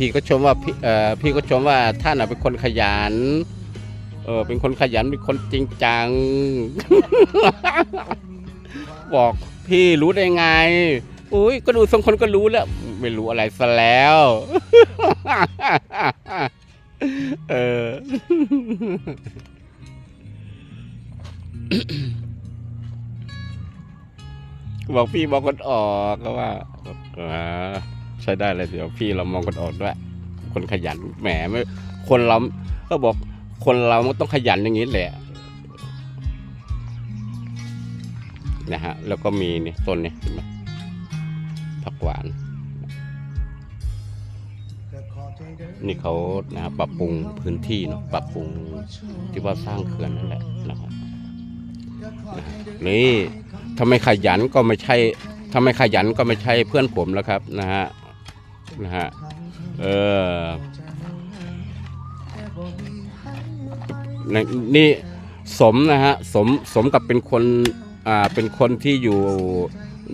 พี่ก็ชมว่าพี่เอ่อพี่ก็ชมว่าท่านเป็นคนขยัน เออเป็นคนขยันเป็นคนจริงจัง บอกพี่รู้ได้ไงอุ้ยก็ดูสองคนก็รู้แล้ว ไม่รู้อะไรซะแล้ว เออบอกพี่มองคนออกก็ว่าอ่า ช้ได้เลยเดี๋ยวพี่เรามองคนออกด้วย คนขยันแหมไม่คนเราก็บอกคนเรามันต้องขยันอย่างนี้แหละนะฮะแล้วก็มีนี่ต้นนี้เห็นไหมผักหวาน นี่เขานะปรับปรุงพื้นที่เนาะปรับปรุงที่ว่าสร้างเขื่อนนั่นแหละนะครับนะฮะนี่ถ้าไม่ขยันก็ไม่ใช่ถ้าไม่ขยันก็ไม่ใช่เพื่อนผมแล้วครับนะฮะ นะฮะ เออนี่สมนะฮะ สมสมกับเป็นคน อ่า เป็นคนที่อยู่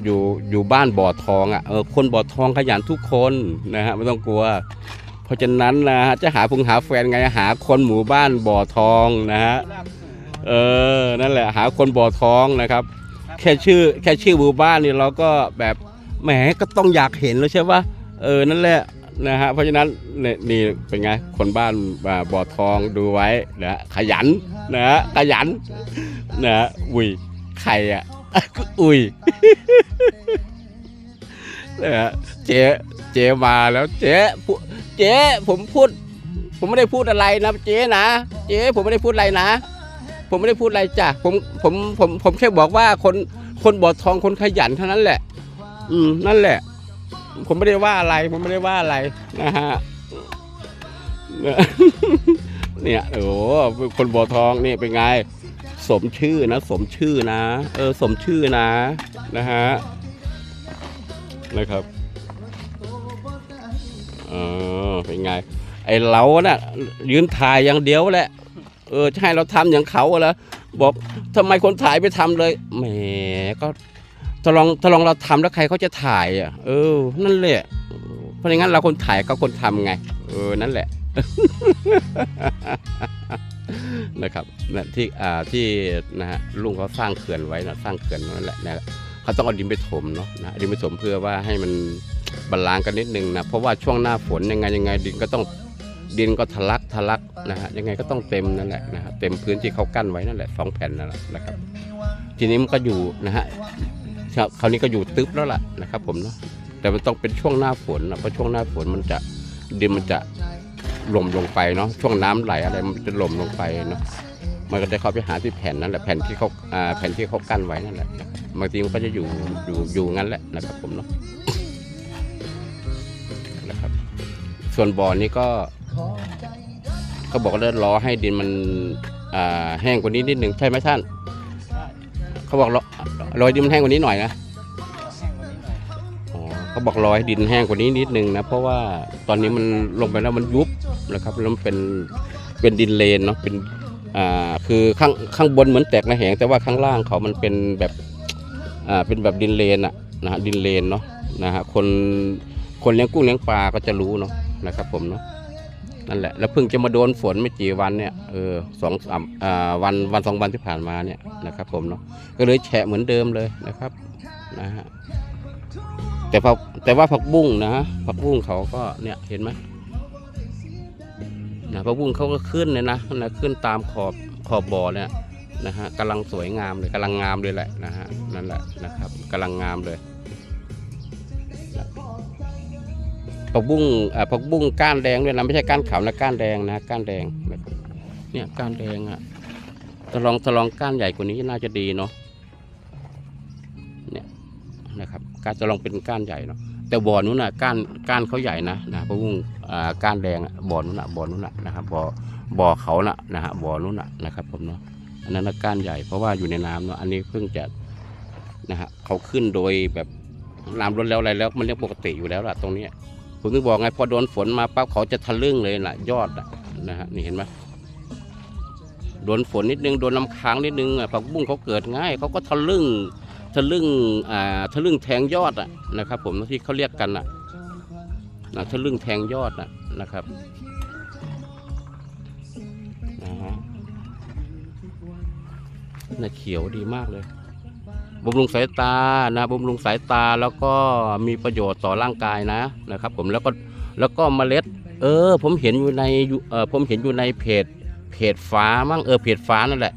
อยู่อยู่บ้านบ่อทองอะเออคนบ่อทองขยันทุกคนนะฮะไม่ต้องกลัว เพราะฉะนั้นนะฮะจะหาพุงหาแฟนไงหาคนหมู่บ้านบ่อทองนะฮะเออนั่นแหละหาคนบ่อทองนะครับ แค่ชื่อแค่ชื่อหมู่บ้านนี่เราก็แบบแหมก็ต้องอยากเห็นแล้วใช่ปะ เออนั่นแหละนะฮะเพราะฉะนั้นเนี่ยนี่เป็นไงคนบ้านอ่บ่อทองดูไว้นะขยันนะฮะขยันนะฮะอุ้ยใครอะอุ้ยนะเจ๊เจ๊มาแล้วเจ๊เจ๊ผมพูด ผมไม่ได้พูดอะไรนะเจ๊นะเจ๊ผมไม่ได้พูดอะไรนะ ผมไม่ได้พูดอะไรจ้ะผมผมผมผมแค่บอกว่าคนคนบอทองคนขยันเท่านั้นแหละ อืมนั่นแหละ ผมไม่ได้ว่าอะไร ผมไม่ได้ว่าอะไรนะฮะเนี่ยโอ้โหคนบ่อทองนี่เป็นไง สมชื่อนะ สมชื่อนะ เออ สมชื่อนะนะฮะนะครับเออเป็นไง ไอเราน่ะยืนถ่ายอย่างเดียวแหละเออจะให้เราทำอย่างเขาเหรอบอกทำไมคนถ่ายไปทำเลยแหมก็ ถ้าลองถ้าลองเราทำแล้วใครเขาจะถ่ายอะเออ นั่นแหละ เพราะงั้นเราคนถ่ายก็คนทำไง เออ นั่นแหละ นะครับนะที่อ่าที่นะฮะลุงเขาสร้างเขื่อนไว้นะสร้างเขื่อนนั่นแหละนะเขาต้องเอาดินไปถมเนาะนะดินไปถมเพื่อว่าให้มันบาลานซ์กันนิดนึงนะเพราะว่าช่วงหน้าฝนยังไงยังไงดินก็ต้องดินก็ทะลักทะลักนะฮะยังไงก็ต้องเต็มนั่นแหละนะฮะเต็มพื้นที่เขากั้นไว้นั่นแหละสองแผ่นนั่นแหละนะครับ ทีนี้มันก็อยู่นะฮะ ครับคราวนี้ก็อยู่ตึ๊บแล้วล่ะนะครับ ผมเนาะแต่มันต้องเป็นช่วงหน้าฝนนะเพราะช่วงหน้าฝนมันจะดินมันจะหล่มลงไปเนาะช่วงน้ำไหลอะไรมันจะหล่มลงไปเนาะมันก็จะเข้าไปหาที่แผ่นนั่นแหละแผ่นที่เขาอ่าแผ่นที่เขากั้นไว้นั่นแหละบางทีมันก็จะอยู่อยู่อยู่งั้นแหละนะครับผมเนาะนะครับ ส่วนบ่อนี้ก็เขาบอกว่ารอให้ดินมันอ่าแห้งกว่านี้นิดหนึ่งใช่ไหมท่าน เขาบอกรอ รอให้ดินมันแห้งกว่านี้หน่อยนะอ๋อเขาบอกรอให้ดินแห้งกว่านี้นิดหนึ่งนะเพราะว่าตอนนี้มันลงไปแล้วมันยุบนะครับแล้วมันเป็นเป็นดินเลนเนาะเป็นอ่าคือข้างข้างบนเหมือนแตกระแหง แต่ว่าข้างล่างเขามันเป็นแบบอ่าเป็นแบบดินเลนอะนะฮะดินเลนเนาะนะฮะคนคนเลี้ยงกุ้งเลี้ยงปลาก็จะรู้เนาะนะครับผมเนาะ นั่นแหละแล้วเพิ่งจะมาโดนฝนไม่กี่วันเนี่ยเออสองสามอ่าวันวันสองวันที่ผ่านมาเนี่ยนะครับ ผมเนาะก็เลยแฉะเหมือนเดิมเลยนะครับนะฮะแต่ผักแต่ว่าผักบุ้งนะฮะผักบุ้งเขาก็เนี่ยเห็นไหมนะผักบุ้งเขาก็ขึ้นเลยนะนะขึ้นตามขอบขอบบ่อเนี่ยนะฮะกำลังสวยงามเลยกำลังงามเลยแหละนะฮะนั่นแหละนะครับกำลังงามเลย ผักบุ้งอ่าผักบุ้งก้านแดงด้วยนะไม่ใช่ก้านขาวนะก้านแดงนะก้านแดงเนี่ยก้านแดงอะถ้าลองถ้าลองก้านใหญ่กว่านี้น่าจะดีเนาะเนี่ยนะครับการจะลองเป็นก้านใหญ่เนาะแต่บ่อนู้นน่ะก้านก้านเขาใหญ่นะนะผักบุ้งอ่าก้านแดงบ่อนู้นน่ะบ่อนู้นน่ะนะครับบ่อบ่อเขาน่ะนะฮะบ่อนู้นน่ะนะครับผมเนาะอันนั้นก้านใหญ่เพราะว่าอยู่ในน้ำเนาะอันนี้เพิ่งจะนะฮะเขาขึ้นโดยแบบน้ำล้นแล้วอะไรแล้วมันเรียกปกติอยู่แล้วล่ะตรงเนี้ย ผมถึงบอกไงพอโดนฝนมาปั๊บเขาจะทะลึ่งเลยล่ะ ยอดนะฮะนี่เห็นไหมโดนฝนนิดนึงโดนน้ำค้างนิดนึงอะผักบุ้งเขาเกิดง่ายเขาก็ทะลึ่งทะลึ่งอ่าทะลึ่งแทงยอดอะนะครับ ผมที่เขาเรียกกันอะนะทะลึ่งแทงยอดนะนะครับนะฮะน่าเขียวดีมากเลย บำรุงสายตานะบำรุงสายตาแล้วก็มีประโยชน์ต่อร่างกายนะนะครับ ผมแล้วก็แล้วก็เมล็ด เออ ผมเห็นอยู่ในเออผมเห็นอยู่ในเพจเพจฟ้ามั่งเออเพจฟ้านั่นแหละ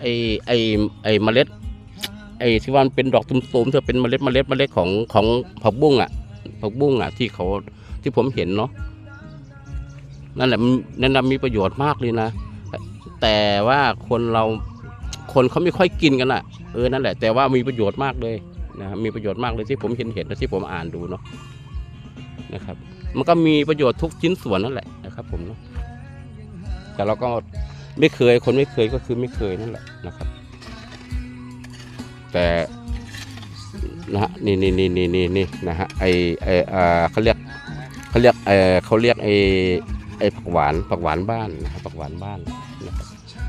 ไอไอไอเมล็ด ไอที่ว่ามันเป็นดอกตุ่มๆเธอเป็นเมล็ดเมล็ดเมล็ดของของผักบุ้งอะผักบุ้งอะที่เขาที่ผมเห็นเนาะนั่นแหละมันนั่นนะมีประโยชน์มากเลยนะ แต่ว่าคนเราคนเขาไม่ค่อยกินกันอะ เออนั่นแหละแต่ว่ามีประโยชน์มากเลยนะครับมีประโยชน์มากเลยที่ผมเห็นเห็นและที่ผมอ่านดูเนาะนะครับ มันก็มีประโยชน์ทุกชิ้นส่วนนั่นแหละนะครับ ผมเนาะแต่เราก็ไม่เคยคนไม่เคยก็คือไม่เคยนั่นแหละนะครับ แต่นะฮะนี่นี่นี่นี่นี่นี่นะฮะไอไออ่าเขาเรียกเขาเรียกเออเขาเรียกไอไอผักหวานผักหวานบ้านนะครับผักหวานบ้านนะครับ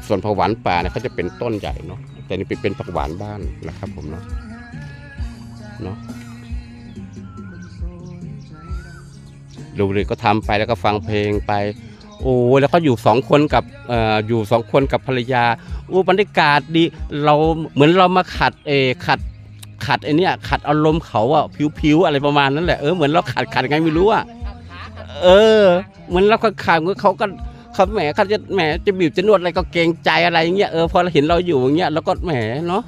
ส่วนผักหวานป่าเนี่ยเขาจะเป็นต้นใหญ่เนาะ แต่นี่เป็นป็นผักหวานบ้านนะครับผมเนาะเนาะดูเลยก็ทำไปแล้วก็ฟังเพลงไป โอ้แล้วก็อยู่สองคนกับออยู่สองคนกับภรรยาโอ้บรรยากาศดีเราเหมือนเรามาขัดเอขัดขัดไอเนี้ยขัดอารมณ์เขาอะผิวๆอะไรประมาณนั้นแหละเออเหมือนเราขัดขัดไงไม่รู้อะเออ เหมือนเราขัดขัดเหมือนเขาก็ เขาแหมเขาจะแหมจะบีบจะนวดอะไรก็เกรงใจอะไรอย่างเงี้ยเออพอเราเห็นเราอยู่อย่างเงี้ยเราก็แหมเนาะ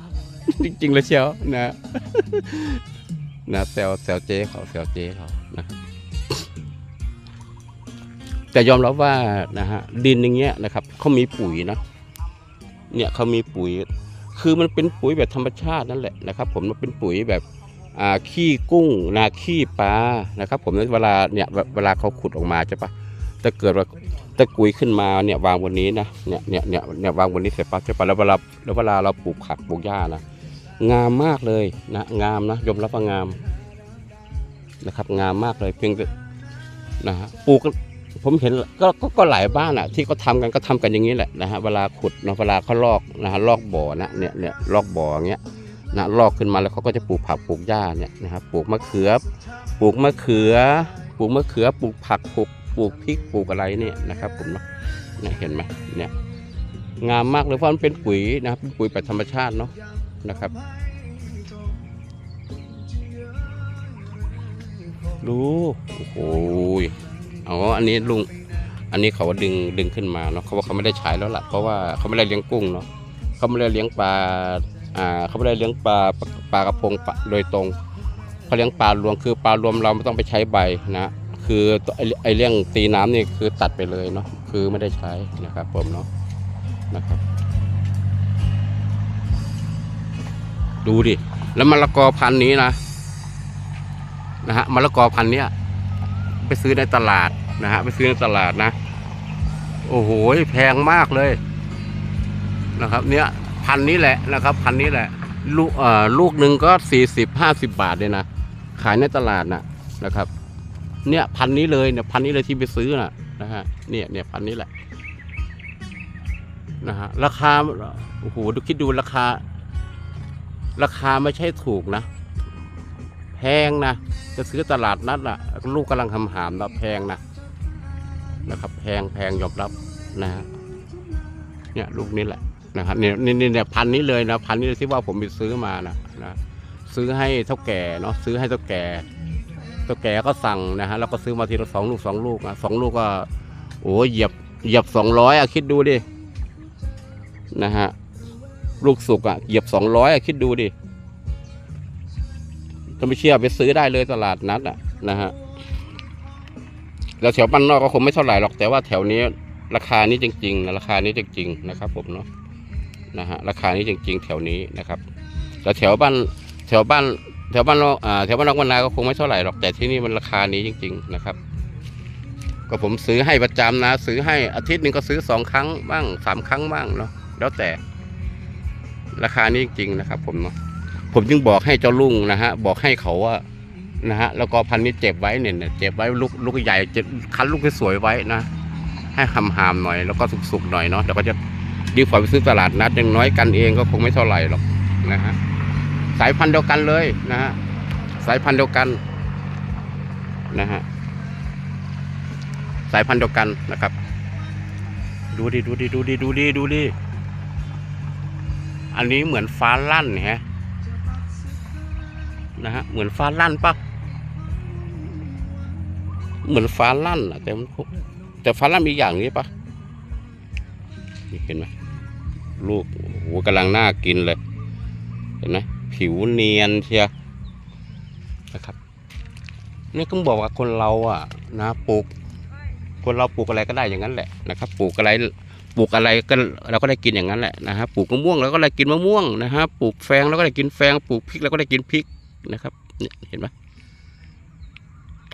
จริงๆเลยเชียวนะนะแซวแซวเจ๊เขาแซวเจ๊เขานะครับแต่ยอมรับว่านะฮะดินอย่างเงี้ยนะครับเขามีปุ๋ยนะเนี่ยเขามีปุ๋ย คือมันเป็นปุ๋ยแบบธรรมชาตินั่นแหละนะครับ ผมมันเป็นปุ๋ยแบบอ่าขี้กุ้งนาขี้ปลานะครับ ผมเวลาเนี่ยเวเวลาเขาขุดออกมาใช่ปะ ถ้าเกิดว่าตะกุยขึ้นมาเนี่ยวางบนนี้นะเนี่ยเนี่ยเนี่ยเนี่ยวางบนนี้เสร็จปั๊บใช่ปะแล้วเวลาแล้วเวลาเราปลูกผักปลูกหญ้านะงามมากเลยนะงามนะยมรับว่างามนะครับ งามมากเลยเพียงแต่นะฮะปลูกผมเห็นก็ก็ก็หลายบ้านอะ ที่เขาทากันก็ทำกันอย่างนี้แหละนะฮะเวลาขุดนะเวลาเขาลอกนะฮะลอกบ่อนะเนี่ยเนี่ยลอกบ่ออย่างเงี้ยนะลอกขึ้นมาแล้วเขาก็จะปลูกผักปลูกหญ้าเนี่ยนะครับปลูกมะเขือ ปลูกมะเขือ ปลูกมะเขือปลูกผักปลูก ปลูกพริกปลูกอะไรเนี่ยนะครับผมเนาะเนี่ยเห็นไหมเนี่ยงามมากเลยเพราะมันเป็นปุ๋ยนะครับเป็นปุ๋ยแบบธรรมชาติเนาะนะครับ ดูโอ้โหอ๋ออันนี้ลุงอันนี้เขาว่าดึงดึงขึ้นมาเนาะเขาว่าเขาไม่ได้ใช้แล้วล่ะเพราะว่าเขาไม่ได้เลี้ยงกุ้งเนาะเขาไม่ได้เลี้ยงปลาอ่าเขาไม่ได้เลี้ยงปลาปลากระพงโดยตรงเขาเลี้ยงปลารวมคือปลารวมเราไม่ต้องไปใช้ใบนะ คือไอ้เรื่องตีน้ำนี่คือตัดไปเลยเนาะคือไม่ได้ใช้นะครับผมเนาะนะครับ ดูดิ แล้วมะละกอพันนี้นะนะฮะมะละกอพันเนี้ยไปซื้อในตลาดนะฮะไปซื้อในตลาดนะ โอ้โหแพงมากเลยนะครับ เนี้ยพันนี้แหละนะครับ พันนี้แหละ ลูกเอ่อลูกหนึ่งก็สี่สิบห้าสิบบาทเลยนะขายในตลาดนะนะครับ เนี่ยพันนี้เลยเนี่ยพันนี้เลยที่ไปซื้อน่ะนะฮะเนี่ยเนี่ยพันนี้แหละนะฮะราคาโอ้โหดูคิดดูราคา ราคาไม่ใช่ถูกนะ แพงนะจะซื้อตลาดนัดอะ ลูกกำลังทำหามนะแพงนะนะครับแพงแพงยอมรับนะฮะเนี่ยลูกนี้แหละนะครับเนี่ยนี่เนี่ยพันนี้เลยนะพันนี้เลยที่ว่าผมไปซื้อมานะนะซื้อให้เท่าแก่เนาะซื้อให้เท่าแก่ เท่าแก่ก็สั่งนะฮะแล้วก็ซื้อมาทีละสองลูกสองลูกนะสองลูกก็โอ้ยเหยียบเหยียบสองร้อยอะคิดดูดินะฮะลูกสุกอะเหยียบสองร้อยอะคิดดูดิถ้าไม่เชื่อไปซื้อได้เลยตลาดนัดอะนะฮะแล้วแถวบ้านนอกก็คงไม่เท่าไหร่หรอกแต่ว่าแถวนี้ราคานี้จริงๆนะราคานี้จริงๆนะครับ ผมเนาะนะฮะราคานี้จริง ๆ แถวนี้นะครับแต่แถวบ้านแถวบ้าน แถวบ้านเราแถวบ้านนอกบ้านนาก็คงไม่เท่าไหร่หรอกแต่ที่นี่มันราคานี้จริง ๆ นะครับ ก็ผมซื้อให้ประจำนะ ซื้อให้อาทิตย์หนึ่งก็ซื้อสองครั้งบ้างสามครั้งบ้างเนาะแล้วแต่ ราคานี้จริงๆนะครับ ผมเนาะผมจึงบอกให้เจ้าลุงนะฮะ บอกให้เขาว่านะฮะแล้วก็พันนี้เจ็บไว้เนี่ยเจ็บไว้ลูกลูกใหญ่เจ็บคันลูกสวยไว้นะให้หำหามหน่อย แล้วก็สุกๆหน่อยเนาะเดี๋ยวก็จะดีกว่าไปซื้อตลาดนัดอย่างน้อยกันเองก็คงไม่เท่าไหร่หรอกนะฮะ สายพันธุ์เดียวกันเลยนะฮะสายพันธุ์เดียวกันนะฮะสายพันธุ์เดียวกันนะครับ ดูดิดูดิดูดิดูดิดูดิอันนี้เหมือนฟ้าลั่นฮะนะฮะเหมือนฟ้าลั่นปะเหมือนฟ้าลั่นอะแต่มันแต่ฟ้าลั่นมีอย่างนี้ปะนี่เห็นไหมลูกโอ้โหกำลังน่ากินเลย เห็นไหม ผิวเนียนเชียนะครับนี่ก็บอกว่าคนเราอะนะปลูก คนเราปลูกอะไรก็ได้อย่างนั้นแหละนะครับ ปลูกอะไรปลูกอะไรก็เราก็ได้กินอย่างนั้นแหละนะฮะปลูกมะม่วงเราก็ได้กินมะม่วงนะฮะปลูกแฟงเราก็ได้กินแฟงปลูกพริกเราก็ได้กินพริกนะครับเนี่ยเห็นไหม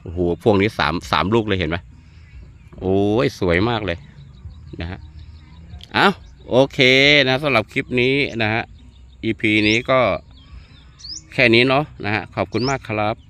โอ้โหพวงนี้สามสามลูกเลยเห็นไหมโอ้ยสวยมากเลยนะฮะเอาโอเคนะสำหรับคลิปนี้นะฮะ EP นี้ก็ แค่นี้เนาะนะฮะขอบคุณมากครับ